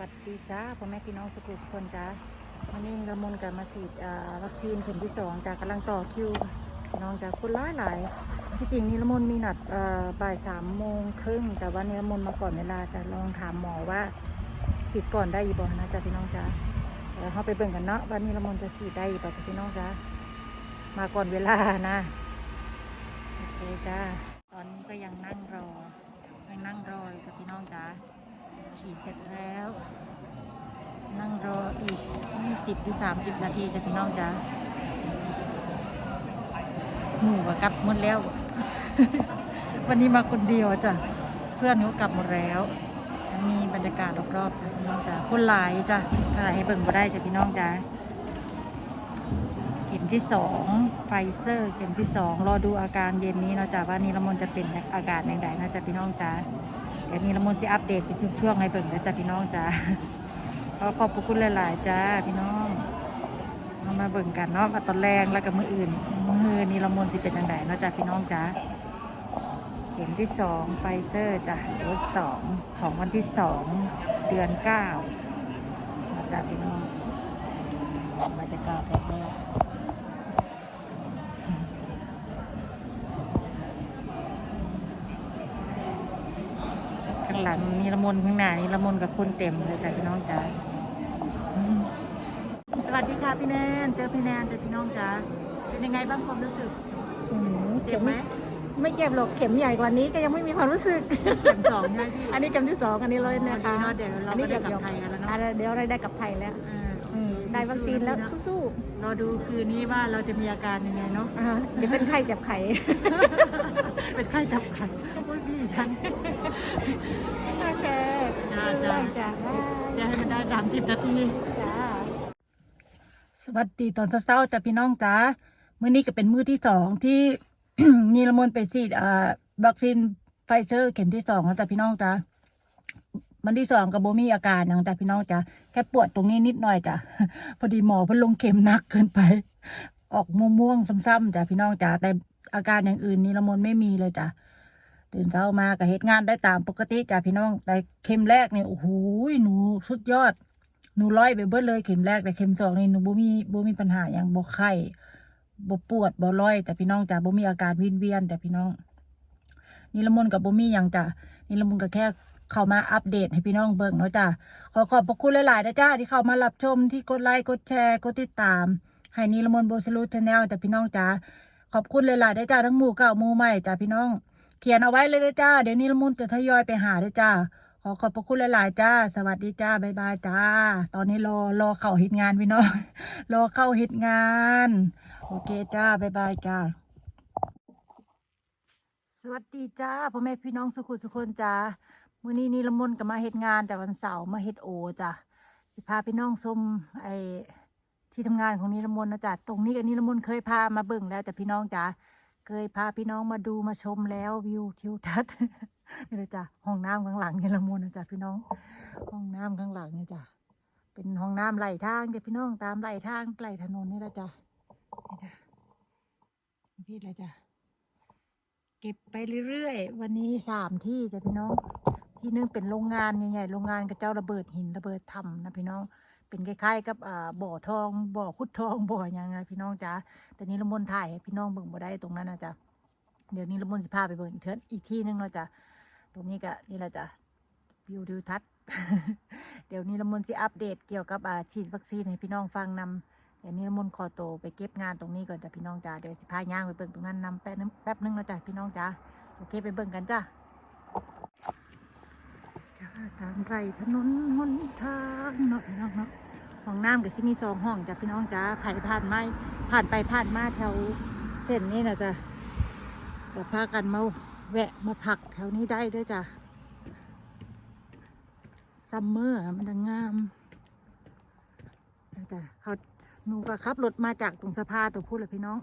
วัสดีจ้าพ่อแม่พี่น้องสุขุมทุกคนจ้าวันนี้ละมุนกับมาฉีดวัคซีนเข็มที่สองจ้ากำลังต่อคิวน้องจ้าคนร้ายหลายที่จริงนี่ละมุนมีนัดบ่ายสามโมงครึ่งแต่ว่านี่ละมุนมาก่อนเวลาจะลองถามหมอว่าฉีดก่อนได้อีบ่นะจ้าพี่น้องจ้าเดี๋ยวเราไปเบิ่งกันเนาะว่านี่ละมุนจะฉีดได้อีบ่จ้าพี่น้องจ้ามาก่อนเวลานะโอเคจ้าตอนนี้ก็ยังนั่งรอยังนั่งรออยู่กับพี่น้องจ้า ฉีดเสร็จแล้ว นั่งรออีก 20หรือ30 นาทีจะพี่น้องจ้าหนูก็กลับหมดแล้ว วันนี้มาคนเดียวจ้ะ เพื่อนเขากลับหมดแล้ว มีบรรยากาศรอบๆจ้ะพี่น้องจ้าคนหลายจ้ะถ่ายให้เบิ่งมาได้จ้ะพี่น้องจ้าเข็มที่สองไฟเซอร์เข็มที่สองรอดูอาการเย็นนี้เนาะจ้ะว่านี่ละมนจะเป็นอาการอย่างไรนะจ้ะพี่น้องจ้า ดี๋ยวนี้ละมุนจะอัปเดตเป็นช่วงๆให้เบิ่งนะจ๊ะพี่น้องจ้าขอขอบคุณหลายๆจ้าพี่น้องเอามาเบิ่งกันเนาะตอนแรงแล้วกับมืออื่น มือนี้ละมุนจะเป็นยังไงเนาะจ้าพี่น้องจ้าเข็มที่สองไฟเซอร์จ้ะโดสสองของวันที่สองเดือนเก้าจ้าพี่น้องบรรยากาศ หลังนี่ละมุนข้างหน้านี่ละมุนกับคนเต็มเลยจ้ะพี่น้องจ้าอืมสวัสดีค่ะพี่แนนเจอพี่แนนเจอพี่น้องจ้าเป็นยังไงบ้างความรู้สึกอืมเจ็บไหมไม่เจ็บหรอกเข็มใหญ่กว่านี้ก็ยังไม่มีความรู้สึกเข็มสองใช่ไหมพี่อันนี้เข็มที่สองอันนี้เลยนะคะอ๋อดีเนอะเดี๋ยวเราก็ได้กลับไทยกันแล้วเนอะอ่เดี๋ยวเราได้กลับไทยแล้วอ่าอืม ได้วัคซีนแล้วสู้รอดูคืนนี้ว่าเราจะมีอาการยังไงเนาะๆอ่าเดี๋ยวเป็นไข้จับไข่ เป็นไข้ดับขันโอ้ยพี่ฉัน โอเคจ้าจ้า จ้าจะให้มันได้สามสิบนาที จ้าสวัสดีตอนเช้าๆจ้ะพี่น้องจ้ามื้อนี้ก็เป็นมื้อที่สองที่ นีรมนไปฉีดอ่าวัคซีนไฟเซอร์เข็มที่สองแล้วจ้ะพี่น้องจ้า วันที่สองกับโบมีอาการอย่างจ้ะพี่น้องจ้าแค่ปวดตรงนี้นิดหน่อยจ้ะพอดีหมอเพิ่นลงเข็มนักเกินไป ออกม่วงๆซ้ำๆจ้ะพี่น้องจ้าแต่อาการอย่างอื่นนีรมนไม่มีเลยจ้ะตื่นเช้ามาก็เฮ็ดงานได้ตามปกติจ้ะพี่น้อง แต่เข็มแรกเนี่ยโอ้โหหนูสุดยอด หนูร้อยไปเบิดเลยเข็มแรกแต่เข็มสองนี่หนูบ่มีบ่มีปัญหาอย่างบ่ไข้บ่ปวดบ่ร้อย แต่พี่น้องจ้ะบ่มีอาการวินเวียนแต่พี่น้องนี่ละมนกับบ่มีหยังจ้ะนี่ละมนก็แค่เข้ามาอัปเดตให้พี่น้องเบิ่งเนาะจ้ะขอขอบพระคุณหลายๆนะจ้าที่เข้ามารับชมที่กดไลค์กดแชร์กดติดตามให้นีละมนโบสลูชาแนลจ้ะพี่น้องจ้ะขอบคุณหลายๆนะจ้าทั้งหมู่เก่าหมู่ใหม่จ้ะพี่น้อง เขียนเอาไว้เลยนะจ้าเดี๋ยวนีละมนจะทยอยไปหาด้วยจ้าขอขอบพระคุณหลายๆจ้า สวัสดีจ้าบ๊ายบายจ้า ตอนนี้รอรอเข้าเฮ็ดงานพี่น้องรอเข้าเฮ็ดงาน โอเคจ้าบ๊ายบายจ้า สวัสดีจ้าพ่อแม่พี่น้องสุขุสุคนจ้า มื้อนี้นี่ละมุนก็มาเฮ็ดงานแต่วันเสาร์มาเฮ็ดโอจ้ะสิพาพี่น้องชมไอที่ทำงานของนิรมนนะจ๊ะตรงนี้กับนิรมนเคยพามาเบิ่งแล้วแต่พี่น้องจ้าเคยพาพี่น้องมาดูมาชมแล้ววิวทิวทัศน์นี่เลยจ้ะห้องน้ำข้างหลังนี่ละมุนนะจ๊ะพี่น้อง ห้องน้ำข้างหลังนี่จ้ะเป็นห้องน้ำไหลทางเดี๋ยวพี่น้องตามไหลทางไหลถนนนี่ละจ้ะนี่จ้ะพี่เลยจ้ะเก็บไปเรื่อยๆวันนี้สามที่จ้ะพี่น้อง ที่หนึงเป็นโรงงานใหญ่ๆโรงงานกระเจ้าระเบิดหินระเบิดถ้ำนะพี่น้องเป็นคล้ายๆกับบ่อทองบ่อขุดทองบ่อหยังไงพี่น้องจ้ะแต่นี้ละมุนถ่ายพี่น้องเบิ่งบ่ได้ตรงนั้นนะจ๊ะเดี๋ยวนี้ละมุนสิพาไปเบิ่งเทิร์นอีกที่หนึงเนาะจ้ะตรงนี้ก็นี่แหละจ้ะวิวดิวทัศน์เดี๋ยวนี้ละมุนสิอัปเดตเกี่ยวกับฉีดวัคซีนให้พี่น้องฟังนำเดี๋ยวนี้ละมุนขอโตไปเก็บงานตรงนี้ก่อนจ้ะพี่น้องจ้าเดี๋ยวสิพาย่างไปเบิ่งตรงนั้นนำแป๊บนึงแป๊บนึงนะจ้ะพี่น้องจ้าโอเคไปเบิ่งกันจ้ะ จ้าตามไรถนนหนทางเนาะพี่น้องเนาะห้องน้ำก็สิมีสองห้องจ้ะพี่น้องจ้าไผ่ผ่านไม้ผ่านไปผ่านมาแถวเส้นนี้นะจ้ะก็พากันมาแวะมาพักแถวนี้ได้ด้วยจ้ะซัมเมอร์มันจะงามนะจ้ะเขาหนูก็ขับรถมาจากตรงสะพานตรงพุ้นเลยพี่น้อง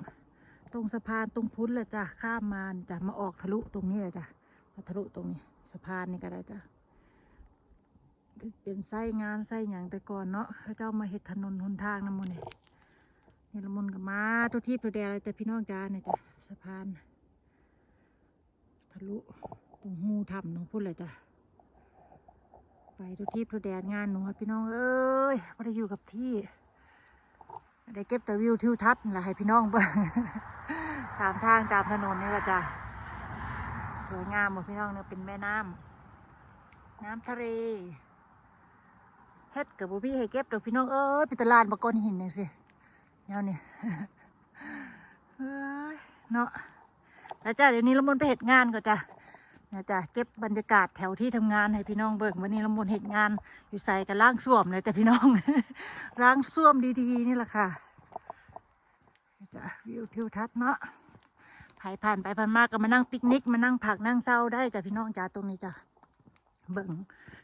ตรงสะพานตรงพุ้นเลยจ้ะข้ามมาจ้ะมาออกทะลุตรงนี้เลยจ้ะมาทะลุตรงนี้สะพานนี่ก็ได้จ้ะ เป็นไส้งานไส้อย่างแต่ก่อนเนาะเขาเจ้ามาเห็ดถนนหนทางน้ำมันนี่นี่ละมุนกับมาทุกที่ทุกแดนเลยแต่พี่น้องจ้าเนี่ยจ้ะสะพานทะลุตรงหูถ้ำตรงพุ่นเลยจ้ะไปทุกที่ทุกแดนงานหนูพี่น้องเอ้ยไม่ได้อยู่กับที่ได้เก็บแต่วิวทิวทัศน์แหละให้พี่น้องเบิ่งตามทางตามถนนนี่แหละจ้ะสวยงามหมดพี่น้องเนี่ยเป็นแม่น้ำน้ำทะเล เฮ็ดกับบุพี่ให้เก็บดอกพี่น้องเอ้ยเป็นตลาดบกอนหินหนี่งสิเนี่ยนี่เอ้ยเนาะแล้วจ้ะเดี๋ยวนี้ละมุนไปเหตุงานก่อนจ้ะเนี่ยจ้ะเก็บบรรยากาศแถวที่ทำงานให้พี่น้องเบิ่งวันนี้ละมุนเหตุงานอยู่ใส่กับล้างส้วมเลยจ้ะพี่น้องล้างส้วมดีๆนี่แหละค่ะจ้ะวิวทิวทัศน์เนาะผ่านไปผ่านมาก็มานั่งปิกนิกมานั่งผักนั่งเศร้าได้จ้ะพี่น้องจ้ะตรงนี้จ้ะ เบิ่ง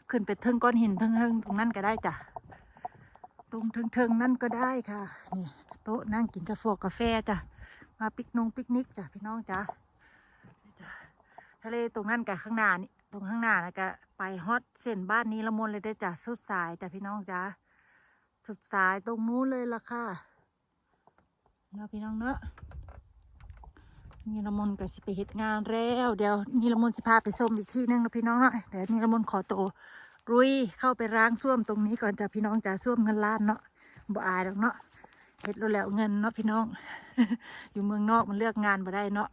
ขึ้นไปเทิงก้อนหินเทิงเทิงตรงนั้นก็ได้จ้ะตรงเทิงเทิงนั่นก็ได้ค่ะนี่โต๊ะนั่งกินกาแฟกาแฟจ้ะมาปิกนงปิกนิกจ้ะพี่น้องจ้ะจ้ะทะเลตรงนั้นกับข้างหน้านี่ตรงข้างหน้านะก็ไปฮอตเส้นบ้านนี้ละมนเลยได้จ้ะสุดสายจ้ะพี่น้องจ้ะสุดสายตรงนู้นเลยล่ะค่ะเนาะพี่น้องเนาะ นี่ละมนก็สิไปเฮ็ดงานแล้วเดี๋ยวนี่ละมนสิพาไปส้มอีกที่นึงนะพี่น้องเดี๋ยวนี่ละมนขอตัวรุยเข้าไปล้างส้วมตรงนี้ก่อนจ้ะพี่น้องจ้ะส้วมเงินล้านเนาะบ่อายดอกเนาะเฮ็ดแล้วแล้วเงินเนาะพี่น้อง อยู่เมืองนอกมันเลือกงานบ่ได้เนาะ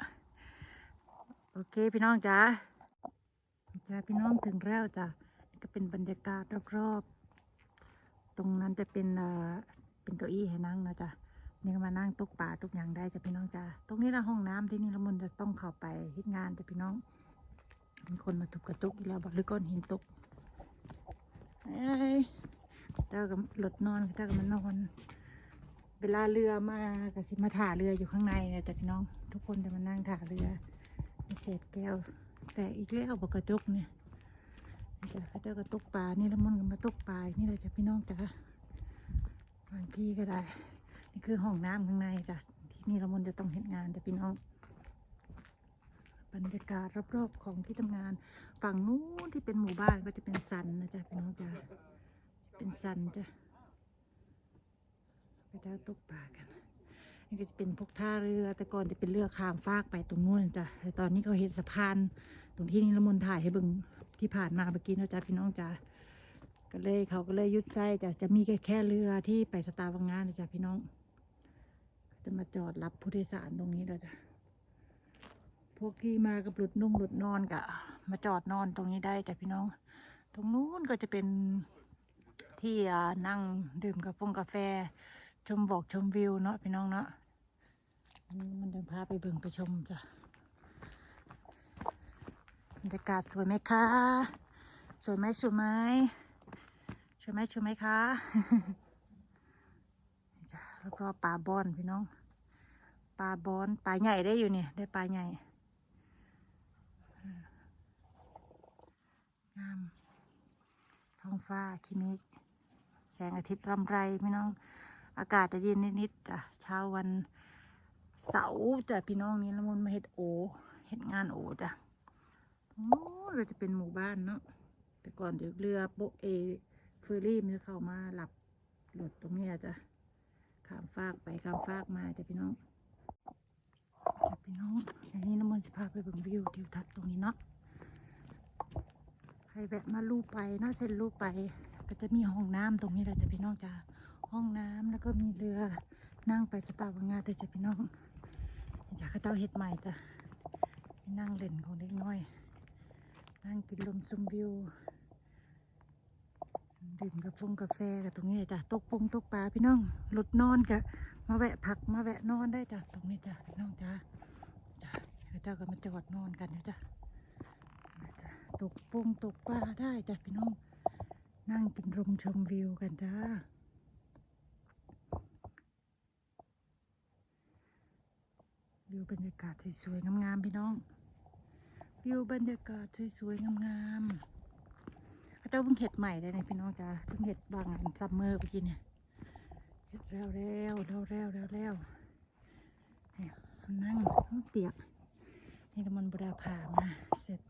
โอเคพี่น้องจ้ะจ้ะพี่น้องถึงแล้วจ้ะก็เป็นบรรยากาศรอบๆตรงนั้นจะเป็นเอ่อเป็นเก้าอี้ให้นั่งนะจ๊ะ นี่ก็มานั่งตกปลาตกอย่างได้จ้ะพี่น้องจ้าตรงนี้ละห้องน้ำที่นี่ละมุนจะต้องเข้าไปเฮ็ดงานจ้ะพี่น้องมีคนมาทุบกระตุกอีกแล้วบอกหรือก้อนหินตกเอ้ยเจ้ากับรถนอนเจ้ากับมันนอนเวลาเรือมาก็สิมาถ่าเรืออยู่ข้างในนะจ้ะพี่น้อง ทุกคนจะมานั่งถ่าเรือมีเศษแก้ว แต่อีกแล้วบอกกระตุกเนี่ยจ้ะเขาเจ้าก็ตกปลานี่ละมุนก็มาตกปลานี่เลยจ้ะพี่น้องจ้าบางทีก็ได้ คือห้องน้ำข้างในจ้ะที่นี่เรามนจะต้องเห็นงานจะพี่น้องบรรยากาศรอบๆของที่ทำงาน ฝั่งนู้นที่เป็นหมู่บ้านก็จะเป็นสันนะจ๊ะพี่น้องจ้ะจะเป็นสันจ้ะไปเจ้าตกปลากันนี่ก็จะเป็นพวกท่าเรือแต่ก่อนจะเป็นเรือข้ามฟากไปตรงนู้นจ้ะแต่ตอนนี้เขาเห็นสะพานตรงที่นี่ละมนถ่ายให้เบิ่งที่ผ่านมาเมื่อกี้นะจ้ะพี่น้องจ้ะก็เลยเขาก็เลยยุดไส้จ้ะจะมีแค่แค่เรือที่ไปสตาร์วังงานนะจ้ะพี่น้อง จะมาจอดรับผู้โดยสารตรงนี้แล้วจ้ะ พวกที่มากับหลุดนุ่งหลุดนอนกะ มาจอดนอนตรงนี้ได้จ้ะพี่น้อง ตรงนู้นก็จะเป็นที่นั่งดื่มกาแฟกาแฟ ชมบอกชมวิวเนาะพี่น้องเนาะอันนี้มันจะพาไปเบิ่งไปชมจ้ะบรรยากาศสวยไหมคะ สวยไหมสวยไหมสวยไหมสวยไหมคะ นี่จ้ะรอบปลาบอนพี่น้อง ปลาบอนปลาใหญ่ได้อยู่เนี่ย ได้ปลาใหญ่อืมงามท้องฟ้าคิมิก แสงอาทิตย์รำไรพี่น้อง อากาศจะเย็นนิดๆจ้ะเช้าวันเสาร์จ้ะพี่น้องนี่ละมุนมาเฮ็ดโอเฮ็ดงานโอจ้ะตรงนู้เราจะเป็นหมู่บ้านเนาะแต่ก่อนเดี๋ยวเรือโบเอเฟอร์รี่มันจะเข้ามาหลับหลดตรงนี้จ้ะ ข้ามฟากไปข้ามฟากมาจ้ะพี่น้องจ้ะพี่น้องอันนี้น้ำมนต์จะพาไปเบิ่งวิวทิวทัศน์ตรงนี้เนาะให้แวะมาลูไปเนาะเส้นลูไป ก็จะมีห้องน้ำตรงนี้แหละจ้ะพี่น้องจ้ะห้องน้ำแล้วก็มีเรือนั่งไปสตาร์วังงาด้วยจ้ะพี่น้องจ้ะเขาเจ้าเฮ็ดใหม่จ้ะนั่งเล่นของเด็กน้อย นั่งกินลมชมวิว ดื่มกาแฟกาแฟกับตรงนี้เลยจ้ะตกปงตกปลาพี่น้องหลุดนอนกะมาแวะพักมาแวะนอนได้จ้ะตรงนี้จ้ะพี่น้องจ้ะจ้ะเขาเจ้าก็มาจอดนอนกันนะจ้ะจ้ะตกปงตกปลาได้จ้ะพี่น้อง นั่งกินลมชมวิวกันจ้าวิวบรรยากาศสวยๆงามๆพี่น้องวิวบรรยากาศสวยๆงามๆ เจ้าเพิ่งเห็ดใหม่เลยนะพี่น้องจ้าเพิ่งเห็ดบางซัมเมอร์เมื่อกี้เนี่ยเห็ดแล้วแล้วแล้วแล้วแล้วแล้วนี่ยนั่งเปียก นี่ละมันบุดาผ่ามาเสร็จ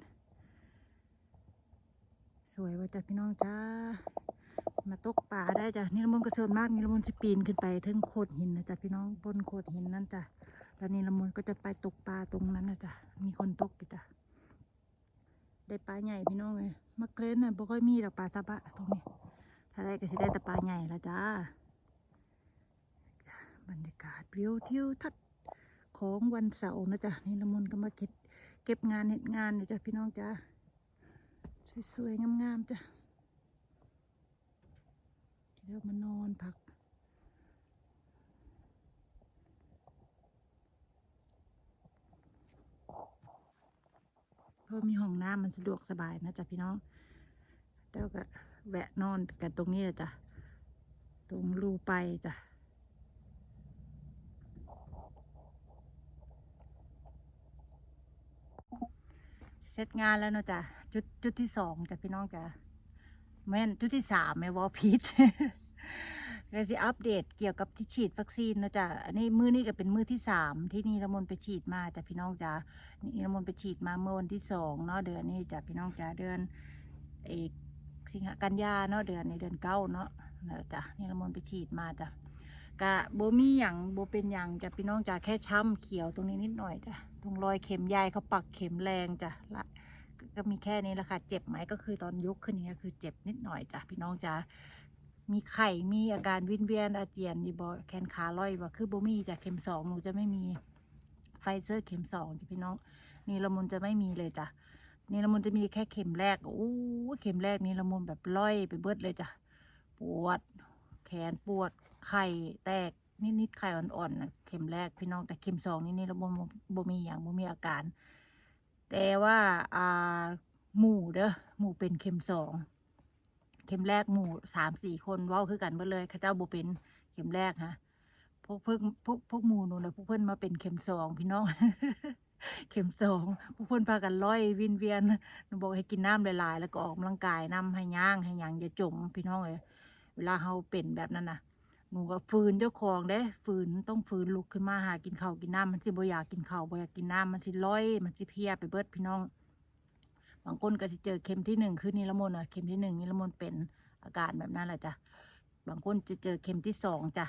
สวยว่าจ้ะพี่น้องจ้ามาตกป่าได้จ้ะนี่ละมุนกระเซินมากนี่ละมุนสิปีนขึ้นไปถึงโขดหินนะจ้ะพี่น้องบนโขดหินนั่นจ้ะแล้วนี่ละมุนก็จะไปตกปลาตรงนั้นนะจ้ะมีคนตกอยู่จ้ะได้ปลาใหญ่พี่น้องเลย มะเกรนน่ะบ่ค่อยมีดอกปลาซาบะตรงนี้ ถ้าได้ก็สิได้แต่ปลาใหญ่ละจ้า บรรยากาศวิวทิวทัศน์ของวันเสาร์นะจ๊ะนี่ละมุนก็มาเก็บเก็บงานเห็ดงานนะจ้ะพี่น้องจ้าสวยๆงามๆจ้ะแล้วมานอนพัก ราะมีห้องน้ำมันสะดวกสบายนะจ๊ะพี่น้องแล้วก็แวะนอนกันตรงนี้แหละจ้ะตรงรูไปจ้ะเสร็จงานแล้วเนอะจ้ะจุดจุดที่สองจ้ะพี่น้องจ้ะแม่นจุดที่สามแม่วอพิ ก็สิอัปเดตเกี่ยวกับที่ฉีดวัคซีนเนะจ้ะอันนี้มือนี้ก็เป็นมือที่สามที่นี่ละมนไปฉีดมาจ้ะพี่น้องจ้ะนี่ละมนไปฉีดมาเมื่อวันที่สองเนาะเดือนนี้จ้ะพี่น้องจ้ะเดือนเอกสิงหากันยาเนาะเดือนในเดือนเก้าเนาะนะจ้ะนี่ละมนไปฉีดมาจ้ะกะโบมีหยังโบเป็นหยังจ้ะพี่น้องจ้ะแค่ช้ำเขียวตรงนี้นิดหน่อยจ้ะตรงรอยเข็มใยเขาปักเข็มแรงจ้ะละก็มีแค่นี้แหละค่ะเจ็บไหมก็คือตอนยกขึ้นเนี้ยคือเจ็บนิดหน่อยจ้ะพี่น้องจ้ะ มีไข่มีอาการวินเวียนอาเจียนอยู่บ่แขนขาลอยบ่คือโบมีจ้ะเข็มสองหนูจะไม่มีไฟเซอร์เข็มสองจ้ะพี่น้องนี่ละมุนจะไม่มีเลยจ้ะนี่ละมุนจะมีแค่เข็มแรกโอ้เข็มแรกนี่ละมุนแบบล่อยไปเบิดเลยจ้ะปวด แขนปวดไข่แตกนิดๆไข่อ่อนๆนะเข็มแรกพี่น้องแต่เข็มสองนี่นี่ละมุนบ่มีอย่างบ่มีอาการ แต่ว่าอ่าหมู่เด้อหมู่เป็นเข็มสอง เข็มแรกหมู่สามสี่คนว้าคือกันเบิดเลยข้าเจ้าบ่เป็นเข็มแรกฮะพวกเพิ่งพวกพวกหมู่นูนะพวกเพิ่นมาเป็นเข็มสองพี่น้อง เข็มสองพวกเพิ่นพากันร้อยวินเวียนหนูบอกให้กินน้ำหลายๆ แล้วก็ออกกำลังกายน้ำให้ย่างให้หยังอย่าจมพี่น้องเอ้ยเวลาเฮาเป็นแบบนั้นน่ะหนูก็ฝืนเจ้าของเด้ฝืนต้องฝืนลุกขึ้นมาหากินข้าวกินน้ำมันสิบ่อยากกินข้าวบ่อยากกินน้ำมันสิร้อย มันสิเพียไปเบิดพี่น้อง บางคนก็สิเจอเข็มที่หนึ่งคือนิรมนต์อะเข็มที่หนึ่งนิรมนต์เป็นอาการแบบนั้นแหละจ้ะบางคนจะเจอเข็มที่สองจ้ะ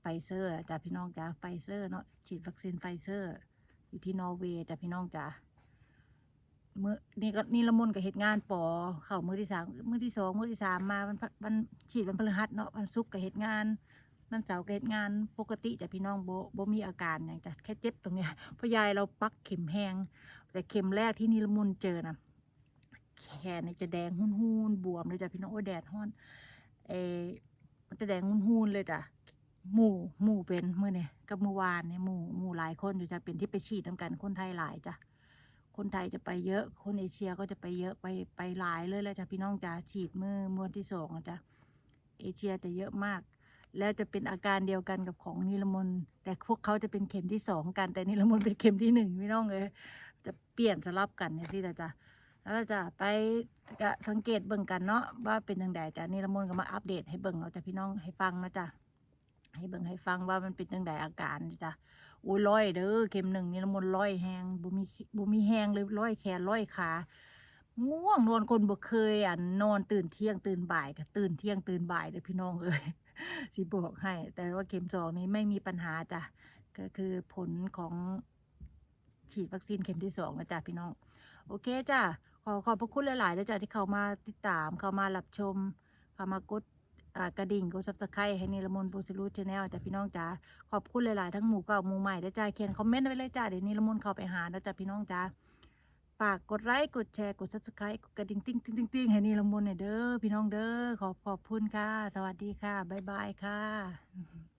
ไฟเซอร์จ้ะพี่น้องจ้ะไฟเซอร์เนาะฉีดวัคซีนไฟเซอร์ อยู่ที่นอร์เวย์จ้ะพี่น้องจ้ะมือนี่ก็นี่ละมุนกับเหตุงานปอเข้ามือที่สามมือที่สองมือที่สามมาวันวันฉีดวันพฤหัสเนาะวันศุกร์กับเหตุงาน วันเสาร์กับเหตุงานปกติจะพี่น้องโบโบมีอาการอย่างจะแค่เจ็บตรงเนี้ยเพราะยายเราปักเข็มแห้งแต่เข็มแรกที่นิลมุนเจอนะแขนนี่จะแดงหุ่นหุนๆบวมเลยจ้ะพี่น้องโอ้แดดฮ้อนเอมันจะแดงหุ่นหุนๆเลยจ้ะหมู่หมู่เป็นเมื่อเนี่ยกับเมื่อวานเนี่ยหมู่หมู่หลายคนอยู่จะเป็นที่ไปฉีดทำกันคนไทยหลายจ้ะคนไทยจะไปเยอะ คนเอเชียก็จะไปเยอะไปไปหลายเลยแหละจ้ะพี่น้องจ้ะฉีดเมื่อมวนที่สองจ้ะเอเชียจะเยอะมาก แล้วจะเป็นอาการเดียวกันกับของนิลมนแต่พวกเขาจะเป็นเข็มที่สองกัน แต่นิลมนเป็นเข็มที่หนึ่งพี่น้องเลยจะเปลี่ยนสลับกันเนี่ยสิละจ้ะแล้วเราจะไปสังเกตเบิ่งกันเนาะว่าเป็นยังไงจ้ะนิลมนก็มาอัปเดตให้เบิ่งเราจะพี่น้องให้ฟังนะจ้ะให้เบิ่งให้ฟังว่ามันเป็นจังไดอาการจ้ะโอ้ยร้อยเด้อเข็มหนึ่งนี่ลมนร้อยแหงบ่มีบ่มีแหงเลยร้อยแขนร้อยขาง่วงนอนคนบ่เคยอะนอนตื่นเที่ยงตื่นบ่ายก็ตื่นเที่ยงตื่นบ่ายเด้อพี่น้องเอ้ย สิบอกให้ แต่ว่าเข็มสองนี้ไม่มีปัญหาจ้ะก็คือผลของฉีดวัคซีนเข็มที่สองนะจ้ะพี่น้อง โอเคจ้ะขอขอบพระคุณหลายๆด้วยจ้ะที่เข้ามาติดตามเข้ามารับชม เข้ามากดกระดิ่งกดซับสไครต์ให้นิรมนต์ปูสรูชแนลจ้ะพี่น้องจ้าขอบคุณหลาย ๆ ทั้งหมู่เก่าหมู่ใหม่ด้วยจ้าเขียนคอมเมนต์ไว้เลยจ้าเดี๋ยวนิรมนต์เข้าไปหาแล้วจ้าพี่น้องจ้า ฝากกดไลค์กดแชร์กดซับสไครต์กดกระดิ่งติ้งติ้งติ้งติ้งให้นิรมนต์หน่อยเด้อพี่น้องเด้อขอบขอบคุณค่ะ สวัสดีค่ะ บ๊ายบายค่ะ